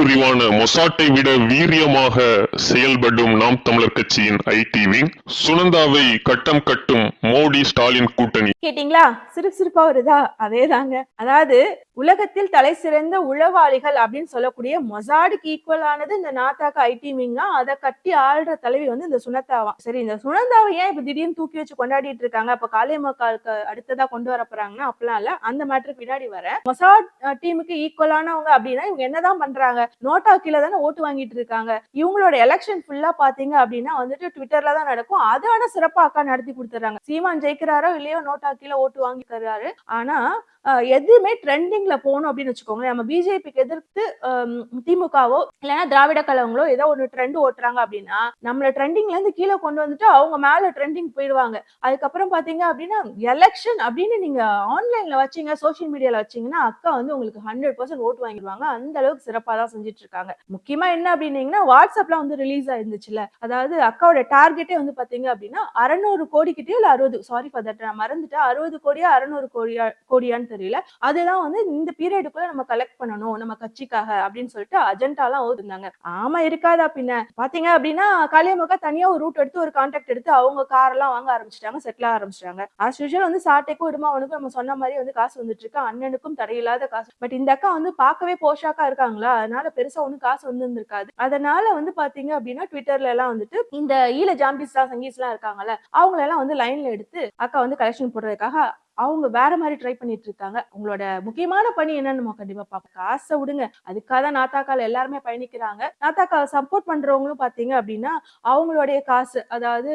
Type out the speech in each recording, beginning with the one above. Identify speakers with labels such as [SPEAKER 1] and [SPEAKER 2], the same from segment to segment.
[SPEAKER 1] பிரிவான மொசாட்டை விட வீரியமாக செயல்படும் நாம் தமிழர் கட்சியின் ஐடி விங் சுனந்தாவை கட்டம் கட்டும் மோடி ஸ்டாலின் கூட்டணி.
[SPEAKER 2] கேட்டீங்களா? சிரிப்பு சிரிப்பா வருதா? அதேதாங்க. அதாவது உலகத்தில் தலை சிறந்த உளவாளிகள் அப்படின்னு சொல்லக்கூடிய மொசாடுக்கு ஈக்குவலானது இந்த நாத்தாக்கா ஐடி விங்கா அதை கட்டி ஆள்ற தலைவி வந்து இந்த சுனந்தாவா. சரி இந்த சுனந்தாவை ஏன் இப்ப திடீர்னு தூக்கி வச்சு கொண்டாடிட்டு இருக்காங்க? அப்ப காளியம்மாக்காலுக்கு அடுத்ததா கொண்டு வர போறாங்கன்னா அப்பெல்லாம் இல்ல. அந்த மேட்டருக்கு பின்னாடி வர மொசாட் டீமுக்கு ஈக்குவலானவங்க அப்படின்னா இவங்க என்னதான் பண்றாங்க? நோட்டா கீழே தானே ஓட்டு வாங்கிட்டு இருக்காங்க. இவங்களோட எலெக்ஷன் ஃபுல்லா பாத்தீங்க அப்படின்னா வந்துட்டு ட்விட்டர்ல தான் நடக்கும். அதை வேணா சிறப்பா அக்கா நடத்தி கொடுத்துறாங்க சீமான் ஜெயிக்கிறாரோ இல்லையோ நோட்டா கீழே ஓட்டு வாங்கிக்கிறாரு ஆனா எதுவுமே ட்ரெண்டிங்ல போகணும் அப்படின்னு வச்சுக்கோங்களேன். நம்ம பிஜேபிக்கு எதிர்த்து திமுகவோ இல்லைன்னா திராவிட கழகங்களோ ஏதோ ஒரு ட்ரெண்ட் ஓட்டுறாங்க அப்படின்னா நம்மள ட்ரெண்டிங்ல இருந்து கீழே கொண்டு வந்துட்டு அவங்க மேல ட்ரெண்டிங் போயிடுவாங்க. அதுக்கப்புறம் பாத்தீங்க அப்படின்னா எலெக்ஷன் அப்படின்னு நீங்க ஆன்லைன்ல வச்சீங்க சோஷியல் மீடியால வச்சீங்கன்னா அக்கா வந்து உங்களுக்கு ஹண்ட்ரட் பர்சன்ட் ஓட்டு வாங்கிடுவாங்க. அந்த அளவுக்கு சிறப்பா தான் செஞ்சுட்டு இருக்காங்க. முக்கியமா என்ன அப்படின்னீங்கன்னா வாட்ஸ்அப்ல வந்து ரிலீஸ் ஆயிருந்துச்சுல அதாவது அக்காவோட டார்கெட்டே வந்து பாத்தீங்க அப்படின்னா அறநூறு கோடி கிட்டே இல்ல அறுபது சாரி ஃபார் தட் நான் மறந்துட்டேன். அறுபது கோடியா அறநூறு கோடியா கோடியான்னு தெரியல. அதெல்லாம் வந்து இந்த பீரியடுக்குள்ள நம்ம கலெக்ட் பண்ணணும். நம்ம கட்சிக்காக அப்படின்னு சொல்லிட்டு அஜெண்டாலாம் ஓதுனாங்க ஆமா இருக்காதா பின்ன? பாத்தீங்க அப்படின்னா காளியம்மாக்கா தனியா ஒரு ரூட் எடுத்து ஒரு கான்டாக்ட் எடுத்து அவங்க கார் எல்லாம் வாங்க ஆரம்பிச்சிட்டாங்க செட்டில் ஆரம்பிச்சிட்டாங்க. ஆஸ் யூஷுவல் வந்து சாட்டைக்கும் இடுமாவனுக்கும் நம்ம சொன்ன மாதிரி வந்து காசு வந்துட்டு இருக்கு. அண்ணனுக்கும் தடையில்லாத காசு. பட் இந்த அக்கா வந்து பார்க்கவே போஷாக்கா இருக்காங்களா? அதனால பெருசா ஒன்றும் காசு வந்து இருந்திருக்காது. அதனால வந்து பாத்தீங்க அப்படின்னா ட்விட்டர்ல எல்லாம் வந்துட்டு இந்த ஈழ ஜாம்பிஸ் தான் சங்கீஸ் எல்லாம் இருக்காங்கல்ல அவங்கள எல்லாம் வந்து லைன்ல எடுத்து அக்கா வந்து கலெக்ஷன் போடுறதுக்காக அவங்க வேற மாதிரி ட்ரை பண்ணிட்டு இருக்காங்க. உங்களோட முக்கியமான பணி என்னன்னு நம்ம கண்டிப்பா பார்ப்போம் காசை விடுங்க. அதுக்காக தான் நாத்தாக்கால எல்லாருமே பயணிக்கிறாங்க. நாத்தாக்காவை சப்போர்ட் பண்றவங்களும் பாத்தீங்க அப்படின்னா அவங்களுடைய காசு அதாவது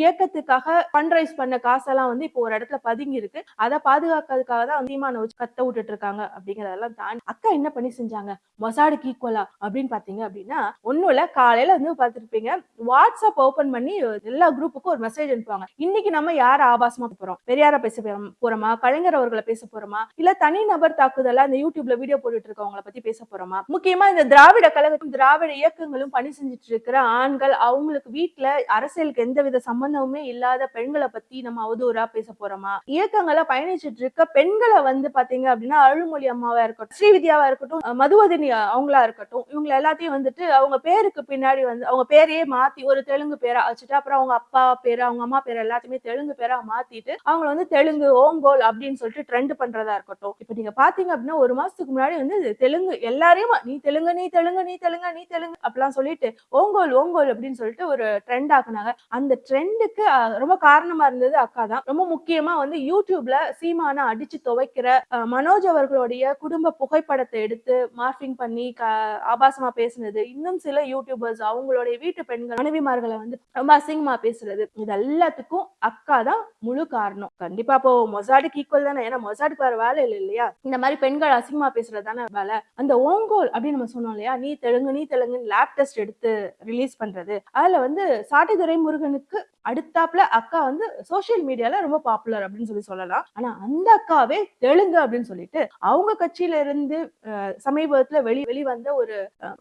[SPEAKER 2] இயக்கத்துக்காக ஃபண்ட்ரைஸ் பண்ண காசெல்லாம் வந்து இப்போ ஒரு இடத்துல பதுங்கி இருக்கு. அதை பாதுகாக்கிறதுக்காக தான் தீமான வச்சு கத்த விட்டுட்டு இருக்காங்க அப்படிங்கறதெல்லாம் தாண்டி அக்கா என்ன பண்ணி செஞ்சாங்க? மொசாடுக்கு ஈக்குவலா அப்படின்னு பாத்தீங்க அப்படின்னா ஒண்ணும் இல்ல. காலையில வந்து பார்த்துருப்பீங்க வாட்ஸ்அப் ஓபன் பண்ணி எல்லா குரூப்புக்கும் ஒரு மெசேஜ் அனுப்புவாங்க. இன்னைக்கு நம்ம யார ஆபாசமா போறோம் பெரியார பேச போறோமா கலைஞர் அவர்களை பேச போறோமா இல்ல தனி நபர் தாக்குதலா இந்த யூடியூப்ல வீடியோ போட்டுட்டு இருக்கவங்கள பத்தி பேச போறோமா முக்கியமா இந்த திராவிட கழகத்தும் திராவிட இயக்கங்களும் பணி செஞ்சுட்டு இருக்கிற ஆண்கள் அவங்களுக்கு வீட்டுல அரசியலுக்கு எந்தவித சம்பந்தமுமே இல்லாத பெண்களை பத்தி நம்ம அவதூறா பேச போறோமா இயக்கங்களை பயணிச்சுட்டு இருக்க பெண்களை வந்து பாத்தீங்க அப்படின்னா அருள்மொழி அம்மாவா இருக்கட்டும் ஸ்ரீவித்யாவா இருக்கட்டும் மதுவதினி அவங்களா இருக்கட்டும் இவங்க எல்லாத்தையும் வந்துட்டு அவங்க பேருக்கு பின்னாடி வந்து அவங்க பேரையே மாத்தி ஒரு தெலுங்கு பேரா வச்சுட்டு அப்புறம் அவங்க அப்பா பேரு அவங்க அம்மா பேர் எல்லாத்தையுமே தெலுங்கு பேரா மாத்திட்டு அவங்கள வந்து தெலுங்கு ஓங்கோல் அப்படின்னு சொல்லிட்டு ட்ரெண்ட் பண்றதா இருக்கட்டும். இப்ப நீங்க பாத்தீங்க அப்படின்னா ஒரு மாசத்துக்கு முன்னாடி வந்து இது தெலுங்கு எல்லாரையும் நீ தெலுங்கு நீ தெலுங்கு நீ தெலுங்கு நீ தெலுங்கு அப்படிலாம் சொல்லிட்டு ஓங்கோல் ஓங்கோல் அப்படின்னு சொல்லிட்டு ஒரு ட்ரெண்ட் ஆக்குனாங்க. அந்த ட்ரெண்டுக்கு ரொம்ப காரணமா இருந்தது அக்கா தான். ரொம்ப முக்கியமா வந்து யூடியூப்ல சீமானா அடிச்சு துவைக்கிற மனோஜ் அவர்களுடைய குடும்ப புகைப்படத்தை எடுத்து மார்பிங் பண்ணி க- ஆபாசமா பேசுனது. இன்னும் சில யூடியூபர்ஸ் அவங்களுடைய வீட்டு பெண்கள் மனைவிமார்களை வந்து ரொம்ப அசிங்கமா பேசுறது. இது எல்லாத்துக்கும் அக்கா தான் முழு காரணம். கண்டிப்பா இப்போ மொசாடுக்கு ஈக்குவல் தானே? ஏன்னா மொசாடுக்கு வேற வேலை இல்லை இல்லையா? இந்த மாதிரி பெண்கள் அசிங்கமா பேசுறது தானே வேலை. அந்த ஓங்கோல் அப்படின்னு நம்ம சொன்னோம் இல்லையா? நீ தெலுங்கு நீ தெலுங்குன்னு லேப் டெஸ்ட் எடுத்து ரிலீஸ் பண்றது. அதுல வந்து சாட்டிதுரை முருகனுக்கு அடுத்தாப்புல அக்கா வந்து சோசியல் மீடியால ரொம்ப பாப்புலர் அப்படின்னு சொல்லி சொல்லலாம். ஆனா அந்த அக்காவே தெலுங்கு அப்படின்னு சொல்லிட்டு அவங்க கட்சியில இருந்து சமீபத்துல வெளி வெளிவந்த ஒரு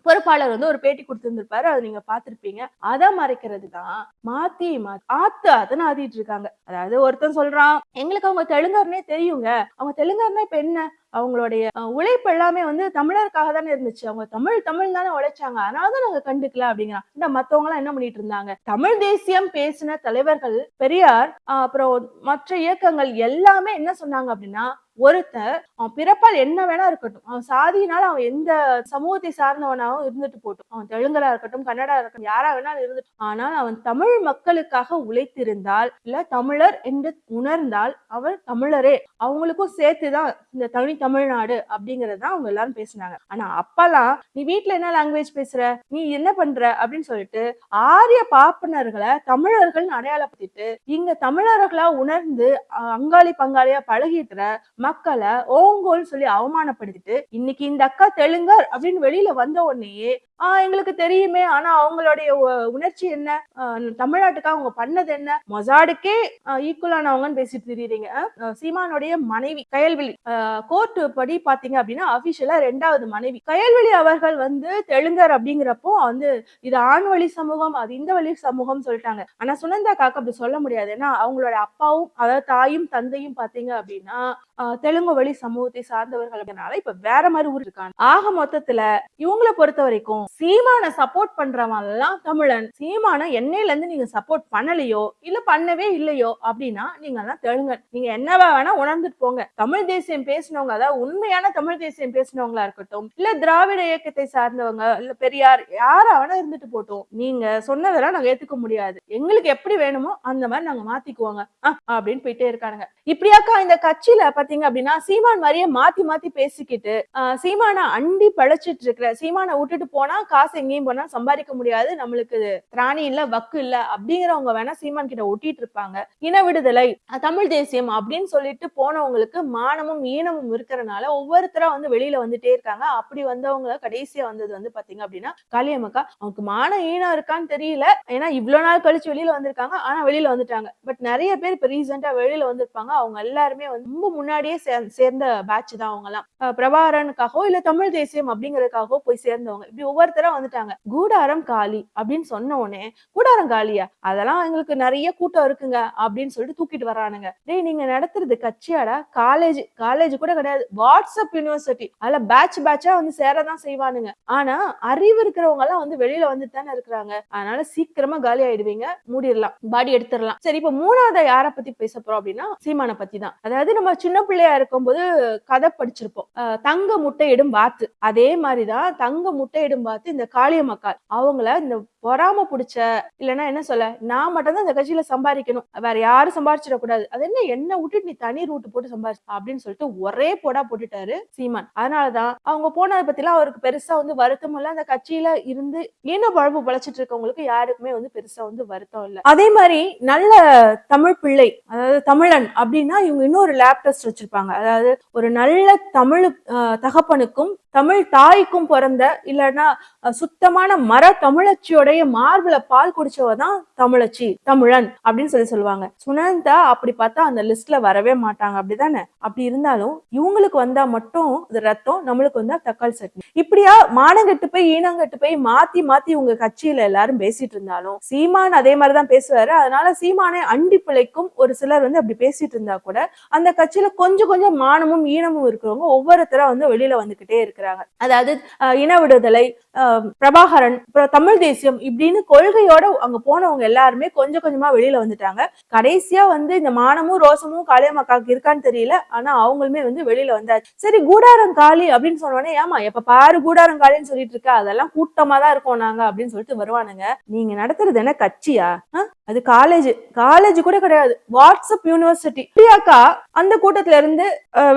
[SPEAKER 2] பொறுப்பாளர் வந்து ஒரு பேட்டி கொடுத்திருந்திருப்பாரு. அதை நீங்க பாத்திருப்பீங்க அதை மறைக்கிறது தான் மாத்தி மாத்தி ஆத்து ஆத்துன்னு ஆத்திட்டு இருக்காங்க. அதாவது ஒருத்தன் சொல்றான் எங்களுக்கு அவங்க தெலுங்கர்னே தெரியுங்க. அவங்க தெலுங்கர்னா இப்ப என்ன? அவங்களுடைய உழைப்பு எல்லாமே வந்து தமிழருக்காக தானே இருந்துச்சு. அவங்க தமிழ் தமிழ் தானே உழைச்சாங்க. அதனாலதான் நாங்க கண்டுக்கல அப்படிங்கிறான் இந்த மத்தவங்க எல்லாம் என்ன பண்ணிட்டு இருந்தாங்க? தமிழ் தேசியம் பேசின தலைவர்கள் பெரியார் அப்புறம் மற்ற இயக்கங்கள் எல்லாமே என்ன சொன்னாங்க அப்படின்னா ஒருத்தர் அவன் பிறப்பால் என்ன வேணா இருக்கட்டும். அவன் சாதியினால அவன் எந்த சமூகத்தை சார்ந்தவனாகவும் இருந்துட்டு போட்டும். அவன் தெலுங்கலா இருக்கட்டும் கன்னடா இருக்கட்டும் யாரா வேணாலும் இருந்துட்டு. ஆனால் அவன் தமிழ் மக்களுக்காக உழைத்திருந்தால் இல்ல தமிழர் என்று உணர்ந்தால் அவர் தமிழரே. அவங்களுக்கும் சேர்த்துதான் இந்த தனி தமிழ்நாடு அப்படிங்கறத அவங்க எல்லாரும் பேசினாங்க. ஆனா அப்பெல்லாம் நீ வீட்டுல என்ன லாங்குவேஜ் பேசுற? நீ என்ன பண்ற? அப்படின்னு சொல்லிட்டு ஆரிய பாப்பனர்களை தமிழர்கள்னு அடையாளப்படுத்திட்டு இங்க தமிழர்களா உணர்ந்து அங்காளி பங்காளியா பழகிட்டுற மக்களை ஓங்கோல் சொல்லி அவமானப்படுத்திட்டு இன்னைக்கு இந்த அக்கா தெலுங்கர் அப்படின்னு வெளியில வந்த உடனேயே எங்களுக்கு தெரியுமே. ஆனா அவங்களுடைய உ- உணர்ச்சி என்ன? தமிழ்நாட்டுக்காக அவங்க பண்ணது என்ன? மொசாடுக்கே ஈக்குவலானவங்கன்னு பேசிட்டு தெரியுறீங்க. சீமானுடைய மனைவி கயல்விழி. கோர்ட் படி பாத்தீங்க அப்படின்னா அபிஷியலா ரெண்டாவது மனைவி. கயல்விழி அவர்கள் வந்து தெலுங்கர் அப்படிங்கிறப்போ வந்து இது ஆண் வழி சமூகம் அது இந்த வழி சமூகம் சொல்லிட்டாங்க. ஆனா சுனந்தா காக்கு அப்படி சொல்ல முடியாது. ஏன்னா அவங்களோட அப்பாவும் அதாவது தாயும் தந்தையும் பாத்தீங்க அப்படின்னா தெலுங்கு வழி சமூகத்தை சார்ந்தவர்கள்னால இப்ப வேற மாதிரி ஊர் இருக்காங்க. ஆக மொத்தத்துல இவங்களை பொறுத்த வரைக்கும் சீமான சப்போர்ட் பண்றவன் எல்லாம் தமிழன். சீமான என்னையில இருந்து நீங்க சப்போர்ட் பண்ணலையோ இல்ல பண்ணவே இல்லையோ அப்படின்னா நீங்க எல்லாம் தெலுங்கன். நீங்க என்னவா வேணா உணர்ந்துட்டு போங்க. தமிழ் தேசியம் பேசினவங்க அதாவது உண்மையான தமிழ் தேசியம் பேசினவங்களா இருக்கட்டும் இல்ல திராவிட இயக்கத்தை சார்ந்தவங்க இல்ல பெரியார் யாரா வேணா இருந்துட்டு போட்டோம். நீங்க சொன்னதெல்லாம் நாங்க ஏத்துக்க முடியாது. எங்களுக்கு எப்படி வேணுமோ அந்த மாதிரி நாங்க மாத்திக்குவோங்க. அப்படின்னு போயிட்டே இருக்கானுங்க. இப்படியாக்கா இந்த கட்சியில பாத்தீங்க அப்படின்னா சீமான் மாதிரியே மாத்தி மாத்தி பேசிக்கிட்டு ஆஹ், சீமானை அண்டி பழைச்சிட்டு இருக்கிற சீமானை விட்டுட்டு போன காசு எங்கேயும் போனா சம்பாதிக்க முடியாது. நம்மளுக்கு திராணி இல்ல வக்கு இல்ல அப்படிங்கிறவங்க வேணா சீமான் கிட்ட ஒட்டிட்டு இருப்பாங்க. இன விடுதலை தமிழ் தேசியம் அப்படின்னு சொல்லிட்டு போனவங்களுக்கு மானமும் ஈனமும் இருக்கிறனால ஒவ்வொருத்தரா வந்து வெளியில வந்துட்டே இருக்காங்க. அப்படி வந்தவங்க கடைசியா வந்தது வந்து பாத்தீங்க அப்படின்னா காளியம்மக்கா அவனுக்கு மான ஈனம் இருக்கான்னு தெரியல. ஏன்னா இவ்வளவு நாள் கழிச்சு வெளியில வந்திருக்காங்க. ஆனா வெளியில வந்துட்டாங்க. பட் நிறைய பேர் இப்ப ரீசெண்டா வெளியில வந்திருப்பாங்க. அவங்க எல்லாருமே வந்து ரொம்ப முன்னாடியே சேர்ந்த பேட்ச் தான் அவங்க எல்லாம் பிரபாரனுக்காகவோ இல்ல தமிழ் தேசியம் அப்படிங்கறதுக்காகவோ போய் சேர்ந்தவங்க. இப்படி ஒவ்வொரு ஒவ்வொருத்தரா வந்துட்டாங்க. கூடாரம் காலி அப்படின்னு சொன்ன உடனே கூடாரம் காலியா? அதெல்லாம் எங்களுக்கு நிறைய கூட்டம் இருக்குங்க அப்படின்னு சொல்லிட்டு தூக்கிட்டு வரானுங்க டேய் நீங்க நடத்துறது கட்சியாடா? காலேஜ் காலேஜ் கூட கிடையாது. வாட்ஸ்அப் யூனிவர்சிட்டி அதுல பேட்ச் பேட்சா வந்து சேரதான் செய்வானுங்க. ஆனா அறிவு இருக்கிறவங்க எல்லாம் வந்து வெளியில வந்துட்டு தானே இருக்கிறாங்க. அதனால சீக்கிரமா காலி ஆயிடுவீங்க. மூடிடலாம். பாடி எடுத்துடலாம். சரி இப்ப மூணாவது யார பத்தி பேச போறோம் அப்படின்னா சீமான பத்தி தான் அதாவது நம்ம சின்ன பிள்ளையா இருக்கும்போது கதை படிச்சிருப்போம். அஹ் தங்க முட்டையிடும் வாத்து. அதே மாதிரிதான் தங்க முட்டையிடும் பார்த்து இந்த காளியம்மக்கால் அவங்கள இந்த பொறாம பிடிச்ச இல்லைன்னா என்ன சொல்ல நான் மட்டும் தான் இந்த கட்சியில சம்பாதிக்கணும். வேற யாரும் சம்பாதிச்சிடக்கூடாது அது என்ன என்ன விட்டுட்டு நீ தனி ரூட்டு போட்டு சம்பாதிச்சு அப்படின்னு சொல்லிட்டு ஒரே போடா போட்டுட்டாரு சீமான். அதனாலதான் அவங்க போனதை பத்திலாம் அவருக்கு பெருசா வந்து வருத்தம் இல்ல. அந்த கட்சியில இருந்து என்ன பழப்பு பழச்சிட்டு இருக்கவங்களுக்கு யாருக்குமே வந்து பெருசா வந்து வருத்தம் இல்லை. அதே மாதிரி நல்ல தமிழ் பிள்ளை அதாவது தமிழன் அப்படின்னா இவங்க இன்னொரு லேப் டெஸ்ட் வச்சிருப்பாங்க. அதாவது ஒரு நல்ல தமிழ் தகப்பனுக்கும் தமிழ் தாய்க்கும் பிறந்த இல்லைன்னா சுத்தமான மர தமிழச்சியோடைய மார்பில பால் குடிச்சவ தான் தமிழச்சி தமிழன் அப்படின்னு சொல்லி சொல்லுவாங்க. சுனந்தா அப்படி பார்த்தா அந்த லிஸ்ட்ல வரவே மாட்டாங்க. அப்படிதானே? அப்படி இருந்தாலும் இவங்களுக்கு வந்தா மட்டும் இது ரத்தம் நம்மளுக்கு வந்தா தக்காளி சட்னி. இப்படியா மானங்கெட்டு போய் ஈனங்கட்டு போய் மாத்தி மாத்தி உங்க கட்சியில எல்லாரும் பேசிட்டு இருந்தாலும் சீமான் அதே மாதிரிதான் பேசுவாரு. அதனால சீமானை அண்டி பிழைக்கும் ஒரு சிலர் வந்து அப்படி பேசிட்டு இருந்தா கூட அந்த கட்சியில கொஞ்சம் கொஞ்சம் மானமும் ஈனமும் இருக்கிறவங்க ஒவ்வொருத்தரா வந்து வெளியில வந்துகிட்டே இருக்கு இருக்கிறாங்க. அதாவது இன விடுதலை பிரபாகரன் தமிழ் தேசியம் இப்படின்னு கொள்கையோட அங்க போனவங்க எல்லாருமே கொஞ்சம் கொஞ்சமா வெளியில வந்துட்டாங்க. கடைசியா வந்து இந்த மானமும் ரோசமும் காளியம்மாக்காக்கு இருக்கான்னு தெரியல. ஆனா அவங்களுமே வந்து வெளியில வந்தாச்சு. சரி கூடாரம் காளி அப்படின்னு சொன்னோடனே ஏமா எப்ப பாரு கூடாரம் காளின்னு சொல்லிட்டு இருக்கா? அதெல்லாம் கூட்டமா தான் இருக்கோம் நாங்க அப்படின்னு சொல்லிட்டு வருவானுங்க. நீங்க நடத்துறது என்ன கட்சியா? அது காலேஜ் காலேஜ் கூட கிடையாது. WhatsApp university. பிரியாக்கா அந்த கூட்டத்துல இருந்து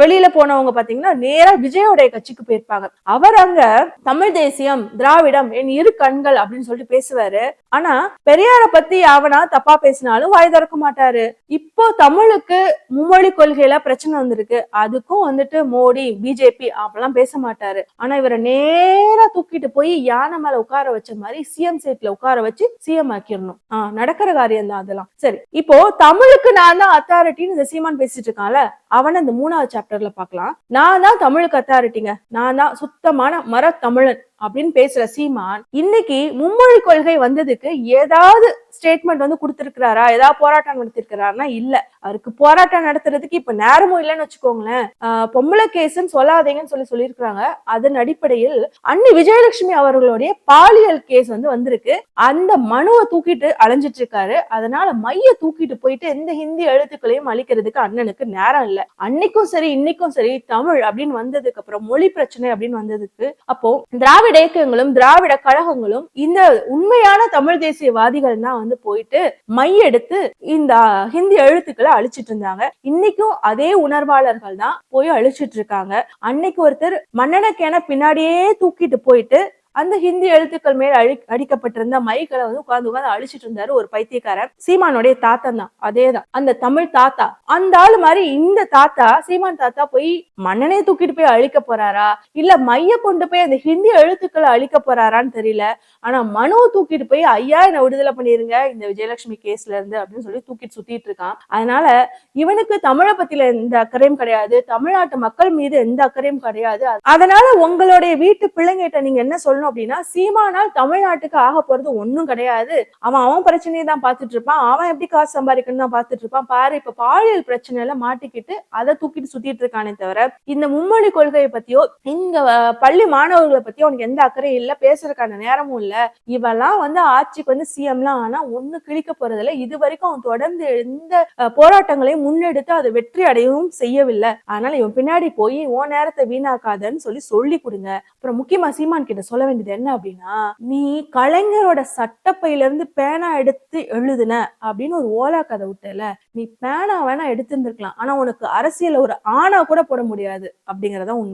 [SPEAKER 2] வெளியில போனவங்க பாத்தீங்கன்னா நேரா விஜயோடைய கட்சிக்கு போயிருப்பாங்க. அவர் அங்க தமிழ் தேசியம் திராவிடம் என் இரு கண்கள் அப்படின்னு சொல்லிட்டு பேசுவாரு. ஆனா பெரியார பத்தி அவனா தப்பா பேசினாலும் வாய் திறக்க மாட்டாரு. இப்போ தமிழுக்கு மும்மொழி கொள்கையில பிரச்சனை வந்திருக்கு. அதுக்கும் வந்துட்டு மோடி பிஜேபி அப்பெல்லாம் பேச மாட்டாரு. ஆனா இவரை நேரா தூக்கிட்டு போய் யானை மேல உட்கார வச்ச மாதிரி சிஎம் சீட்ல உட்கார வச்சு சிஎம் ஆக்கிடணும். ஆஹ் நடக்கிற காரியம் தான் அதெல்லாம். சரி இப்போ தமிழுக்கு நான் தான் அத்தாரிட்டின்னு இந்த சீமான் பேசிட்டு இருக்கான்ல அவனை இந்த மூணாவது சாப்டர்ல பாக்கலாம் நான் தான் தமிழுக்கு அத்தாரிட்டிங்க நான் தான் சுத்தமான மரத்தமிழன். அப்படின்னு பேசுற சீமான் இன்னைக்கு மும்மொழி கொள்கை வந்ததுக்கு ஏதாவது ஸ்டேட்மெண்ட் வந்து கொடுத்திருக்கிறாரா? ஏதாவது போராட்டம் நடத்திருக்கிறாருன்னா இல்ல. அவருக்கு போராட்டம் நடத்துறதுக்கு இப்ப நேரமும் இல்லைன்னு வச்சுக்கோங்களேன். பொம்பளை கேஸ்ன்னு சொல்லாதீங்கன்னு சொல்லி சொல்லியிருக்கிறாங்க. அதன் அடிப்படையில் அன்னி விஜயலட்சுமி அவர்களுடைய பாலியல் கேஸ் வந்து வந்திருக்கு. அந்த மனுவை தூக்கிட்டு அலைஞ்சிட்டு இருக்காரு அதனால மைய தூக்கிட்டு போயிட்டு எந்த ஹிந்தி எழுத்துக்களையும் அழிக்கிறதுக்கு அண்ணனுக்கு நேரம் இல்ல. அன்னைக்கும் சரி இன்னைக்கும் சரி தமிழ் அப்படின்னு வந்ததுக்கு அப்புறம் மொழி பிரச்சனை அப்படின்னு வந்ததுக்கு அப்போ திராவிட இயக்கங்களும் திராவிட கழகங்களும் இந்த உண்மையான தமிழ் தேசியவாதிகள் தான் வந்து போயிட்டு மையெடுத்து இந்த ஹிந்தி எழுத்துக்களை அழிச்சிட்டு இருந்தாங்க. இன்னைக்கும் அதே உணர்வாளர்கள் தான் போய் அழிச்சிட்டு இருக்காங்க. அன்னைக்கு ஒருத்தர் மன்னனுக்கென பின்னாடியே தூக்கிட்டு போயிட்டு அந்த ஹிந்தி எழுத்துக்கள் மேல் அழி அடிக்கப்பட்டிருந்த மைக்களை வந்து உட்காந்து உட்காந்து அழிச்சிட்டு இருந்தாரு ஒரு பைத்தியக்காரன் சீமானுடைய தாத்தன் தான். அதேதான். அந்த தமிழ் தாத்தா. அந்த ஆளு மாதிரி இந்த தாத்தா சீமான் தாத்தா போய் மன்னனே தூக்கிட்டு போய் அழிக்க போறாரா? இல்ல மைய கொண்டு போய் அந்த ஹிந்தி எழுத்துக்களை அழிக்க போறாரான்னு தெரியல. ஆனா மனுவை தூக்கிட்டு போய் ஐயா என்ன விடுதலை பண்ணிருங்க இந்த விஜயலட்சுமி கேஸ்ல இருந்து அப்படின்னு சொல்லி தூக்கிட்டு சுத்திட்டு இருக்கான். அதனால இவனுக்கு தமிழை பத்தில எந்த அக்கறையும் கிடையாது. தமிழ்நாட்டு மக்கள் மீது எந்த அக்கறையும் கிடையாது. அதனால உங்களுடைய வீட்டு பிள்ளைங்கிட்ட நீங்க என்ன சொல்லணும்? சொல்லணும் அப்படின்னா சீமானால் தமிழ்நாட்டுக்கு ஆக போறது ஒன்றும் கிடையாது. அவன் அவன் பிரச்சனையை தான் பார்த்துட்டு இருப்பான். அவன் எப்படி காசு சம்பாதிக்கணும் தான் பார்த்துட்டு இருப்பான். பாரு இப்ப பாலியல் பிரச்சனையில மாட்டிக்கிட்டு அதை தூக்கிட்டு சுத்திட்டு இருக்கானே தவிர இந்த மும்மொழி கொள்கையை பத்தியோ இந்த பள்ளி மாணவர்களை பத்தியோ அவனுக்கு எந்த அக்கறையும் இல்ல. பேசுறதுக்கான நேரமும் இல்ல. இவெல்லாம் வந்து ஆட்சிக்கு வந்து சிஎம்லாம் ஆனா ஒண்ணு கிழிக்க போறதில்ல. இது வரைக்கும் அவன் தொடர்ந்து எந்த போராட்டங்களையும் முன்னெடுத்து அதை வெற்றி அடையவும் செய்யவில்லை. அதனால இவன் பின்னாடி போய் உன் நேரத்தை வீணாக்காதன்னு சொல்லி சொல்லி கொடுங்க. அப்புறம் முக்கியமா சீமான் கிட்ட சொல்ல வேண்டியது என்ன அப்படின்னா நீ கலைஞரோட சட்டப்பையில இருந்து பேனா எடுத்து எழுதுன அப்படின்னு ஒரு ஓலா கதை விட்டல நீ பேனா வேணா எடுத்திருந்திருக்கலாம். ஆனா உனக்கு அரசியல ஒரு ஆணா கூட போட முடியாது அப்படிங்கறத உண்மை.